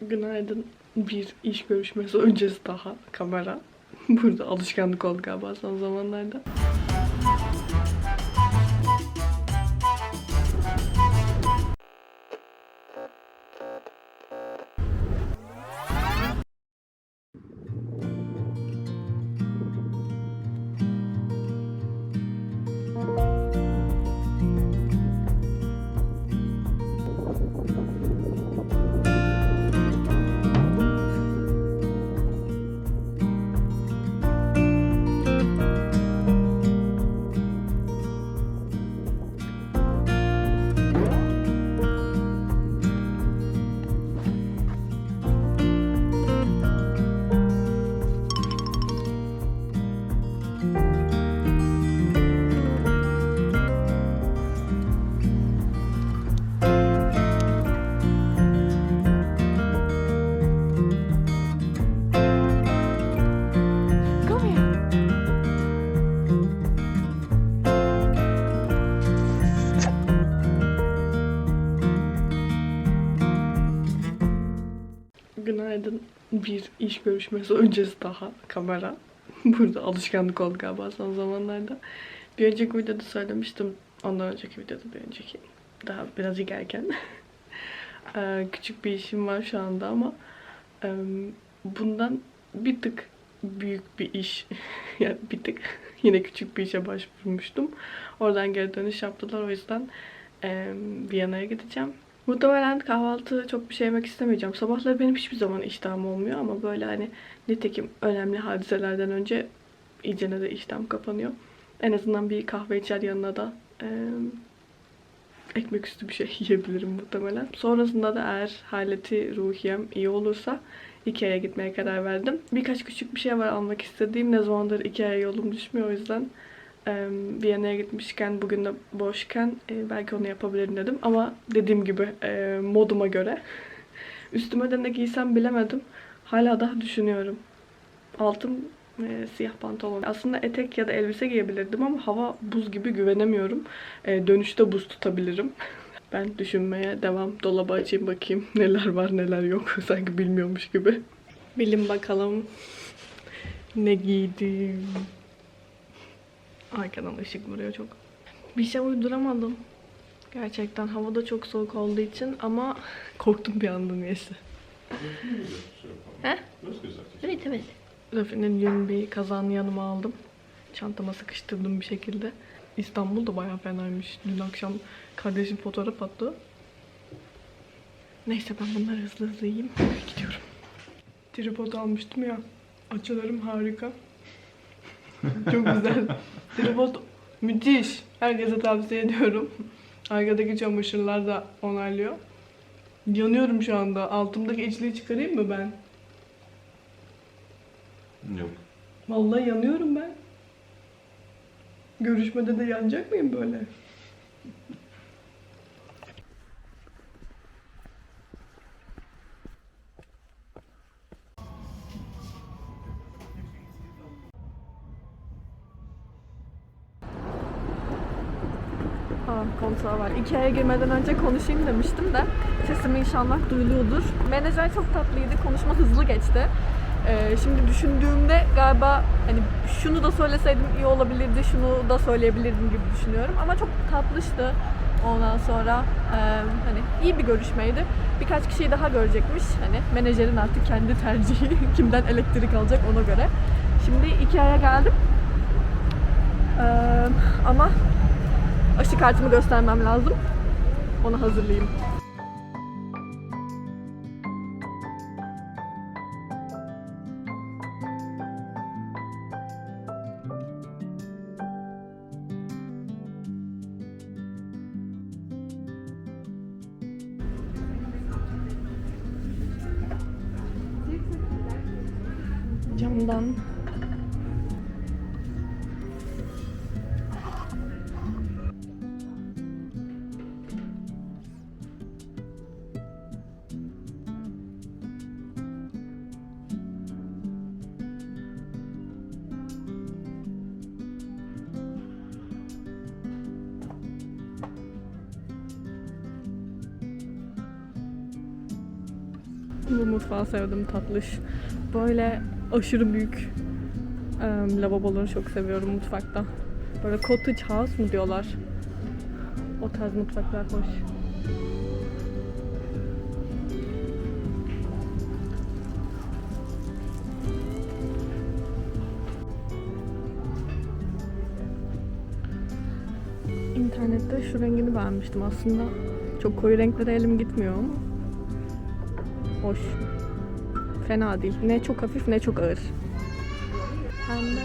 Günaydın. Bir iş görüşmesi öncesi daha kamera. Burada alışkanlık oldu galiba son zamanlarda. Günaydın. Bir iş görüşmesi öncesi daha kamera. Burada alışkanlık oldu galiba son zamanlarda. Bir önceki videoda söylemiştim. Ondan önceki videoda bir önceki. Daha birazcık erken. Ee, Küçük bir işim var şu anda ama bundan bir tık büyük bir iş. yani bir tık yine küçük bir işe başvurmuştum. Oradan geri dönüş yaptılar. O yüzden Viyana'ya gideceğim. Muhtemelen kahvaltı çok bir şey yemek istemeyeceğim. Sabahları benim hiçbir zaman iştahım olmuyor ama böyle hani nitekim önemli hadiselerden önce iyice de iştahım kapanıyor. En azından bir kahve içer yanına da e, ekmek üstü bir şey yiyebilirim muhtemelen. Sonrasında da eğer haleti ruhiyem iyi olursa Ikea'ya gitmeye karar verdim. Birkaç küçük bir şey var almak istediğim. Ne zamandır Ikea'ya yolum düşmüyor o yüzden Viyana'ya gitmişken bugün de boşken e, belki onu yapabilirim dedim. Ama dediğim gibi e, moduma göre üstüme de ne giysem bilemedim. Hala daha düşünüyorum. Altım e, siyah pantolon. Aslında etek ya da elbise giyebilirdim ama hava buz gibi güvenemiyorum. E, dönüşte buz tutabilirim. Ben düşünmeye devam. Dolabı açayım bakayım neler var neler yok. Sanki bilmiyormuş gibi. Bilin bakalım ne giydim. Arkadan ışık vuruyor çok. Bir şey uyduramadım. Gerçekten hava da çok soğuk olduğu için ama korktum bir anda niyeyse. He? Evet evet. Rafi'nin yün bir kazağını yanıma aldım. Çantama sıkıştırdım bir şekilde. İstanbul da bayağı fenaymış. Dün akşam kardeşim fotoğraf attı. Neyse ben bunları hızlı hızlı yiyeyim. Gidiyorum. Tripod almıştım ya. Açılarım harika. Çok güzel. Tripod müthiş. Herkese tavsiye ediyorum. Arkadaki çamaşırlar da onaylıyor. Yanıyorum şu anda. Altımdaki içliği çıkarayım mı ben? Yok. Vallahi yanıyorum ben. Görüşmede de yanacak mıyım böyle? Aa, kontağı var. Ikea'ya girmeden önce konuşayım demiştim de sesim inşallah duyuluyordur. Menajer çok tatlıydı. Konuşma hızlı geçti. Ee, şimdi düşündüğümde galiba hani şunu da söyleseydim iyi olabilirdi, şunu da söyleyebilirdim gibi düşünüyorum. Ama çok tatlıştı. Ondan sonra e, hani iyi bir görüşmeydi. Birkaç kişiyi daha görecekmiş. Hani menajerin artık kendi tercihi kimden elektrik alacak ona göre. Şimdi Ikea'ya geldim. Ee, ama aşı kartımı göstermem lazım. Onu hazırlayayım. Camdan Bu mutfağı sevdim tatlış. Böyle aşırı büyük em, lavaboları çok seviyorum mutfakta. Böyle cottage house mu diyorlar? O tarz mutfaklar hoş. İnternette şu rengini beğenmiştim aslında. Çok koyu renklere elim gitmiyor. Hoş. Fena değil. Ne çok hafif ne çok ağır. Pembe.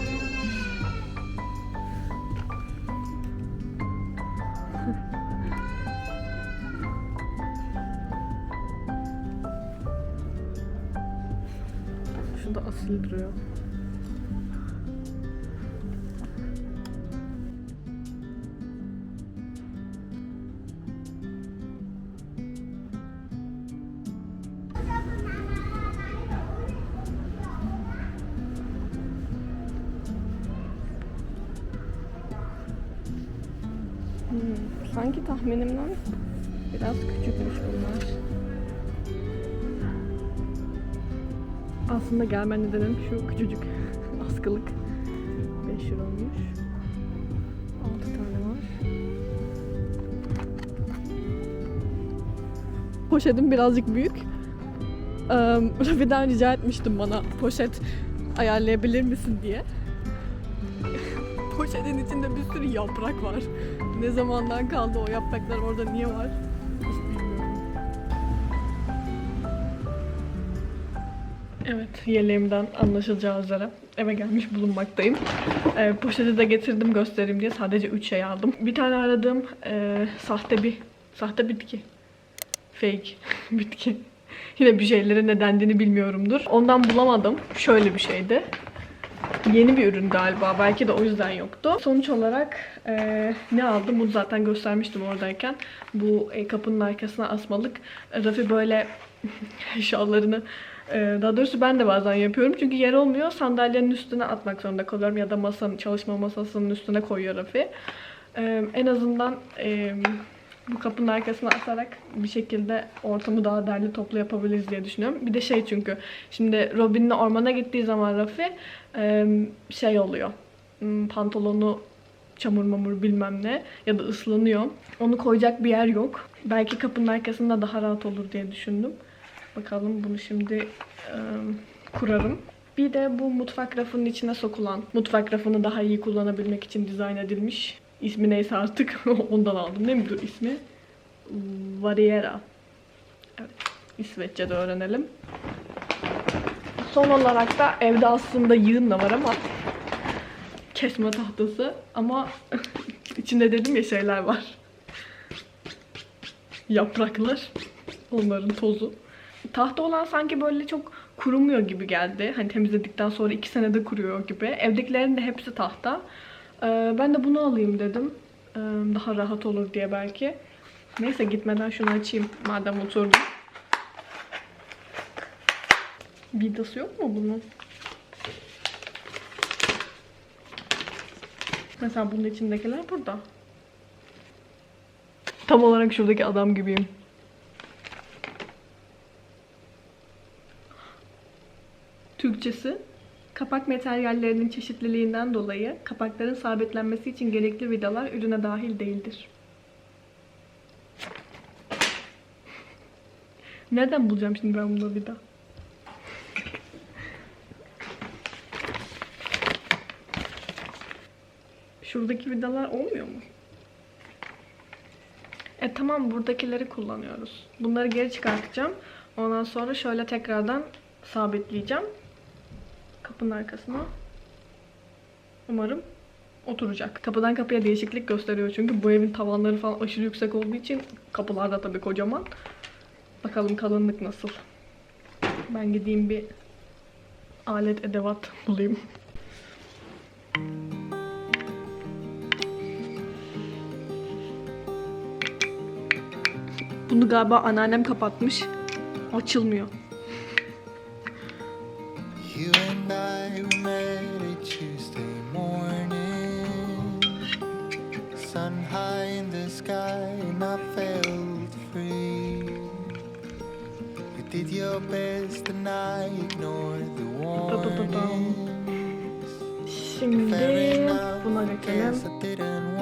Şu da asil duruyor. Sanki tahminimden biraz küçükmüş bunlar. Aslında gelme nedenim şu küçücük askılık. 5 euroymuş. 6 tane var. Poşetim birazcık büyük. Rafi'den rica etmiştim bana poşet ayarlayabilir misin diye. Poşetin içinde bir sürü yaprak var. Ne zamandan kaldı o yapraklar orada niye var? Evet, yeleğimden anlaşılacağı üzere eve gelmiş bulunmaktayım. Ee, poşeti de getirdim göstereyim diye sadece 3 şey aldım. Bir tane aradığım e, sahte bir sahte bitki. Fake bitki. Yine bir şeylere ne dendiğini bilmiyorumdur. Ondan bulamadım. Şöyle bir şeydi. Yeni bir ürün galiba. Belki de o yüzden yoktu. Sonuç olarak e, ne aldım? Bunu zaten göstermiştim oradayken. Bu e, kapının arkasına asmalık. Rafi böyle eşyalarını e, daha doğrusu ben de bazen yapıyorum. Çünkü yer olmuyor. Sandalyenin üstüne atmak zorunda kalıyorum. Ya da masanın, çalışma masasının üstüne koyuyor Rafi. E, en azından e, bu kapının arkasına asarak bir şekilde ortamı daha derli toplu yapabiliriz diye düşünüyorum. Bir de şey çünkü şimdi Robin'le ormana gittiği zaman Rafi şey oluyor. Hmm, Pantolonu çamur mamur bilmem ne ya da ıslanıyor. Onu koyacak bir yer yok. Belki kapının arkasında daha rahat olur diye düşündüm. Bakalım bunu şimdi kurarım. Bir de bu mutfak rafının içine sokulan, mutfak rafını daha iyi kullanabilmek için dizayn edilmiş. İsmi neyse artık ondan aldım değil mi? Dur ismi. Variera. Evet. İsveççe'de öğrenelim. Son olarak da evde aslında yığın da var ama kesme tahtası ama içinde dedim ya şeyler var. Yapraklar. Onların tozu. Tahta olan sanki böyle çok kurumuyor gibi geldi. Hani temizledikten sonra iki senede kuruyor gibi. Evdekilerin de hepsi tahta. Ee, ben de bunu alayım dedim. Ee, daha rahat olur diye belki. Neyse gitmeden şunu açayım madem oturdum. Vidası yok mu bunun? Mesela bunun içindekiler burada. Tam olarak şuradaki adam gibiyim. Türkçesi Kapak materyallerinin çeşitliliğinden dolayı kapakların sabitlenmesi için gerekli vidalar ürüne dahil değildir. Nereden bulacağım şimdi ben bunu vida? Şuradaki vidalar olmuyor mu? E tamam buradakileri kullanıyoruz. Bunları geri çıkartacağım. Ondan sonra şöyle tekrardan sabitleyeceğim. Kapının arkasına. Umarım oturacak. Kapıdan kapıya değişiklik gösteriyor çünkü bu evin tavanları falan aşırı yüksek olduğu için kapılar da tabii kocaman. Bakalım kalınlık nasıl. Ben gideyim bir alet edevat bulayım. Bunu galiba anneannem kapatmış. Açılmıyor. And I we met a Tuesday morning, sun high in the sky, and I felt free. We did your best and I ignored the warnings. Şimdi Fair enough, buna geçelim.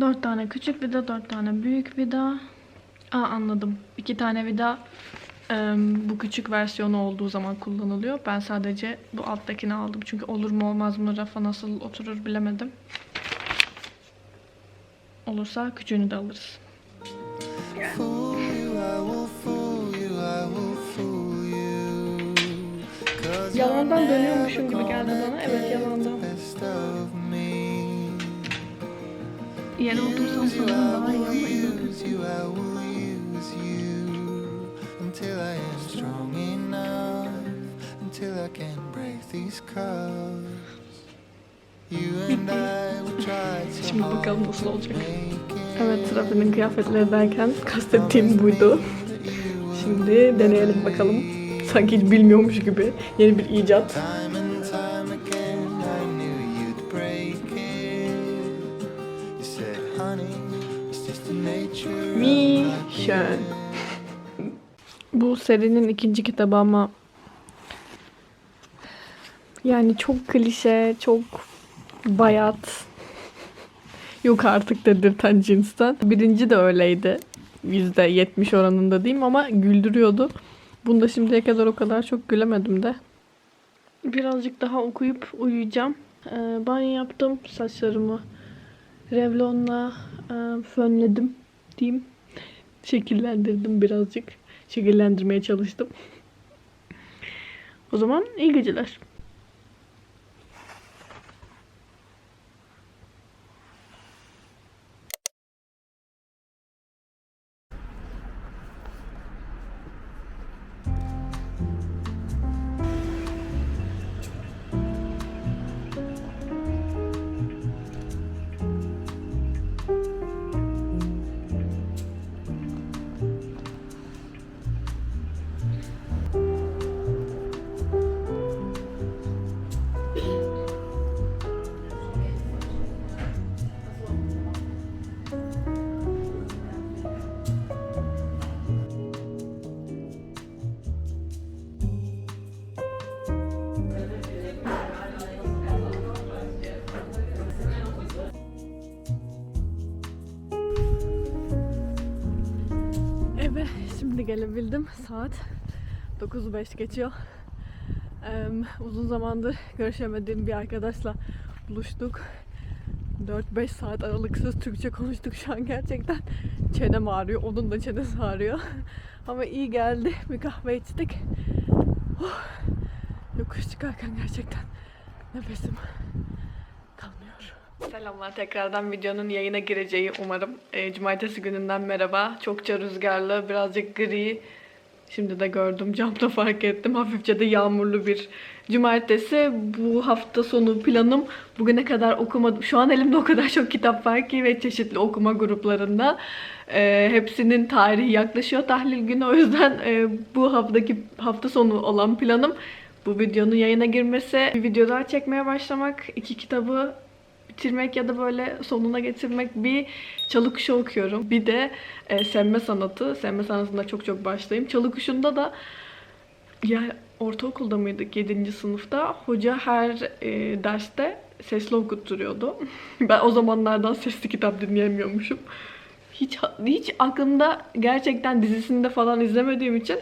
4 tane küçük vida, 4 tane büyük vida. Aa anladım. 2 tane vida e, bu küçük versiyonu olduğu zaman kullanılıyor. Ben sadece bu alttakini aldım. Çünkü olur mu olmaz mı rafa nasıl oturur bilemedim. Olursa küçüğünü de alırız. Yalandan dönüyormuşum gibi geldi bana. Evet yalandan. Yere otursam sanırım daha iyi ama Şimdi bakalım nasıl olacak. Evet Rafi'nin kıyafetleri derken kastettiğim buydu. Şimdi deneyelim bakalım. Sanki hiç bilmiyormuş gibi. Yeni bir icat. Mission. Bu serinin ikinci kitabı ama yani çok klişe, çok bayat. Yok artık dedirten cinsten. Birinci de öyleydi. %70 oranında diyeyim ama güldürüyordu. Bunda şimdiye kadar o kadar çok gülemedim de. Birazcık daha okuyup uyuyacağım. Ee, banyo yaptım. Saçlarımı revlonla e, fönledim diyeyim. Şekillendirdim birazcık. Şekillendirmeye çalıştım. O zaman iyi geceler. Gelebildim. Saat 9.05 geçiyor. Uzun zamandır görüşemediğim bir arkadaşla buluştuk. 4-5 saat aralıksız Türkçe konuştuk şu an gerçekten. Çenem ağrıyor. Onun da çenesi ağrıyor. Ama iyi geldi. Bir kahve içtik. Oh, yokuş çıkarken gerçekten nefesim. Selamlar tekrardan videonun yayına gireceği umarım. E, cumartesi gününden merhaba. Çokça rüzgarlı, birazcık gri. Şimdi de gördüm, camda fark ettim. Hafifçe de yağmurlu bir cumartesi. Bu hafta sonu planım bugüne kadar okumadım. Şu an elimde o kadar çok kitap var ki ve çeşitli okuma gruplarında. E, hepsinin tarihi yaklaşıyor tahlil günü. O yüzden e, bu haftaki hafta sonu olan planım bu videonun yayına girmesi. Bir video daha çekmeye başlamak. iki kitabı bitirmek ya da böyle sonuna getirmek bir çalı kuşu okuyorum. Bir de e, sevme sanatı. Sevme sanatında çok çok başlayayım. Çalı kuşunda da yani ortaokulda mıydık 7. sınıfta hoca her e, derste sesli okutturuyordu. ben o zamanlardan sesli kitap dinleyemiyormuşum. Hiç hiç aklımda gerçekten dizisinde falan izlemediğim için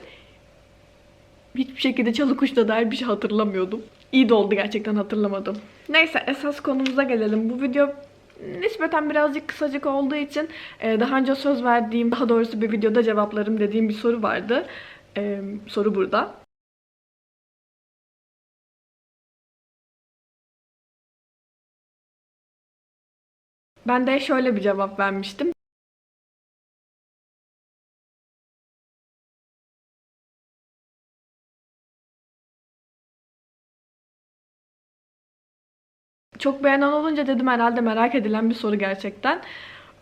hiçbir şekilde çalı kuşla dair bir şey hatırlamıyordum. İyi de oldu gerçekten hatırlamadım. Neyse esas konumuza gelelim. Bu video nispeten birazcık kısacık olduğu için e, daha önce söz verdiğim, daha doğrusu bir videoda cevaplarım dediğim bir soru vardı. E, soru burada. Ben de şöyle bir cevap vermiştim. Çok beğenen olunca dedim herhalde merak edilen bir soru gerçekten.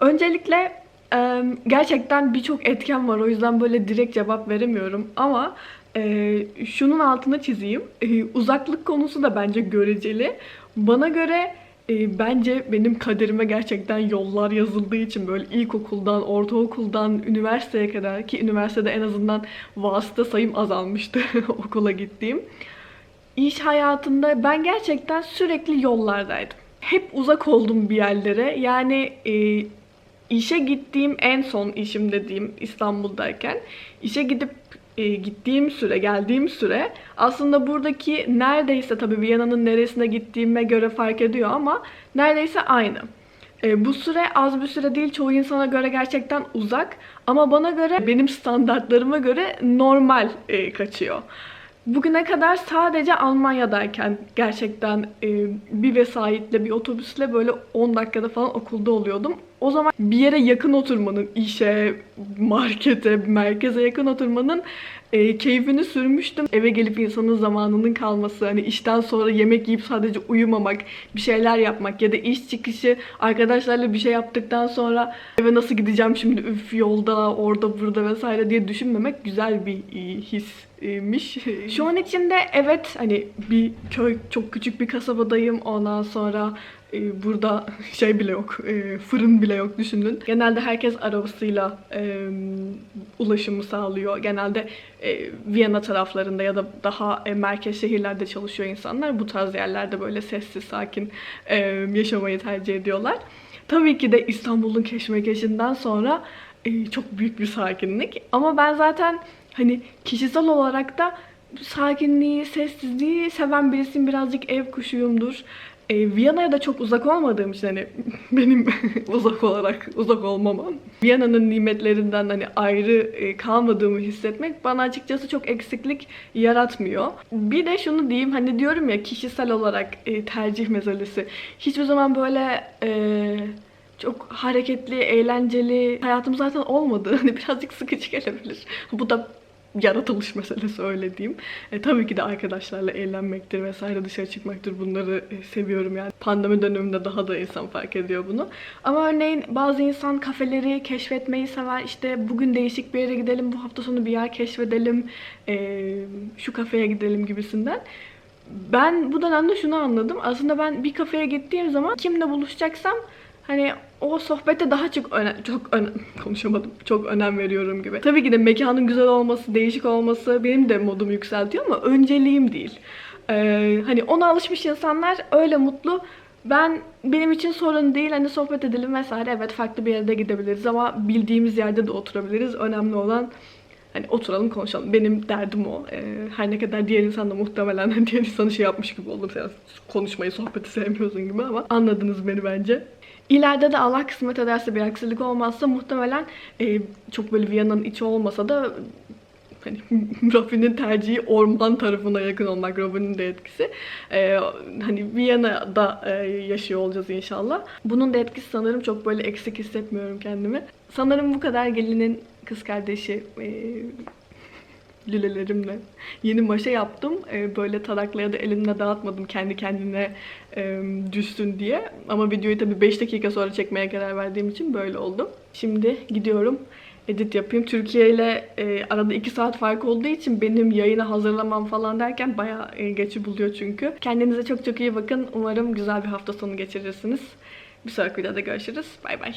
Öncelikle gerçekten birçok etken var. O yüzden böyle direkt cevap veremiyorum. Ama şunun altını çizeyim. Uzaklık konusu da bence göreceli. Bana göre bence benim kaderime gerçekten yollar yazıldığı için böyle ilkokuldan, ortaokuldan, üniversiteye kadar ki üniversitede en azından vasıta sayım azalmıştı okula gittiğim. İş hayatında ben gerçekten sürekli yollardaydım. Hep uzak oldum bir yerlere. Yani e, işe gittiğim en son işim dediğim İstanbul'dayken işe gidip e, gittiğim süre, geldiğim süre aslında buradaki neredeyse tabii Viyana'nın neresine gittiğime göre fark ediyor ama neredeyse aynı. E, bu süre az bir süre değil. Çoğu insana göre gerçekten uzak. Ama bana göre, benim standartlarıma göre normal e, kaçıyor. Bugüne kadar sadece Almanya'dayken gerçekten e, bir vesayetle, bir otobüsle böyle 10 dakikada falan okulda oluyordum. O zaman bir yere yakın oturmanın, işe, markete, merkeze yakın oturmanın e, keyfini sürmüştüm. Eve gelip insanın zamanının kalması, hani işten sonra yemek yiyip sadece uyumamak, bir şeyler yapmak ya da iş çıkışı arkadaşlarla bir şey yaptıktan sonra eve nasıl gideceğim şimdi üf yolda, orada, burada vesaire diye düşünmemek güzel bir e, hismiş. Şu an içinde evet hani bir köy, çok küçük bir kasabadayım. Ondan sonra e, burada şey bile yok, e, fırın bile yok düşünün. Genelde herkes arabasıyla e, ulaşımı sağlıyor. Genelde e, Viyana taraflarında ya da daha merkez şehirlerde çalışıyor insanlar. Bu tarz yerlerde böyle sessiz, sakin yaşamayı tercih ediyorlar. Tabii ki de İstanbul'un keşmekeşinden sonra çok büyük bir sakinlik. Ama ben zaten hani kişisel olarak da sakinliği, sessizliği seven birisiyim. Birazcık ev kuşuyumdur. E, Viyana'ya da çok uzak olmadığım için hani benim uzak olarak uzak olmamam. Viyana'nın nimetlerinden hani ayrı e, kalmadığımı hissetmek bana açıkçası çok eksiklik yaratmıyor. Bir de şunu diyeyim hani diyorum ya kişisel olarak e, tercih meselesi. Hiçbir zaman böyle e, çok hareketli, eğlenceli hayatım zaten olmadı. Hani birazcık sıkıcı gelebilir. Bu da yaratılış meselesi öyle diyeyim. E, tabii ki de arkadaşlarla eğlenmektir vesaire dışarı çıkmaktır. Bunları e, seviyorum yani. Pandemi döneminde daha da insan fark ediyor bunu. Ama örneğin bazı insan kafeleri keşfetmeyi sever. İşte bugün değişik bir yere gidelim, bu hafta sonu bir yer keşfedelim, e, şu kafeye gidelim gibisinden. Ben bu dönemde şunu anladım. Aslında ben bir kafeye gittiğim zaman kimle buluşacaksam hani o sohbete daha çok önem, çok önem, konuşamadım. Çok önem veriyorum gibi. Tabii ki de mekanın güzel olması, değişik olması benim de modumu yükseltiyor ama önceliğim değil. Ee, hani ona alışmış insanlar öyle mutlu. Ben benim için sorun değil. Hani sohbet edelim vesaire. Evet farklı bir yerde gidebiliriz ama bildiğimiz yerde de oturabiliriz. Önemli olan Hani oturalım konuşalım. Benim derdim o. Ee, her ne kadar diğer insan da muhtemelen diğer insanı şey yapmış gibi olur. Sen konuşmayı, sohbeti sevmiyorsun gibi ama anladınız beni bence. İleride de Allah kısmet ederse bir aksilik olmazsa muhtemelen e, çok böyle Viyana'nın içi olmasa da hani Rafi'nin tercihi orman tarafına yakın olmak, Rafi'nin de etkisi. Ee, hani Viyana'da e, yaşıyor olacağız inşallah. Bunun da etkisi sanırım çok böyle eksik hissetmiyorum kendimi. Sanırım bu kadar gelinin kız kardeşi e, lülelerimle yeni maşa yaptım. Ee, böyle tarakla ya da elimle dağıtmadım kendi kendine e, düşsün diye. Ama videoyu tabii 5 dakika sonra çekmeye karar verdiğim için böyle oldu. Şimdi gidiyorum edit yapayım. Türkiye ile e, arada 2 saat fark olduğu için benim yayını hazırlamam falan derken bayağı e, geçi buluyor çünkü. Kendinize çok çok iyi bakın. Umarım güzel bir hafta sonu geçirirsiniz. Bir sonraki videoda görüşürüz. Bay bay.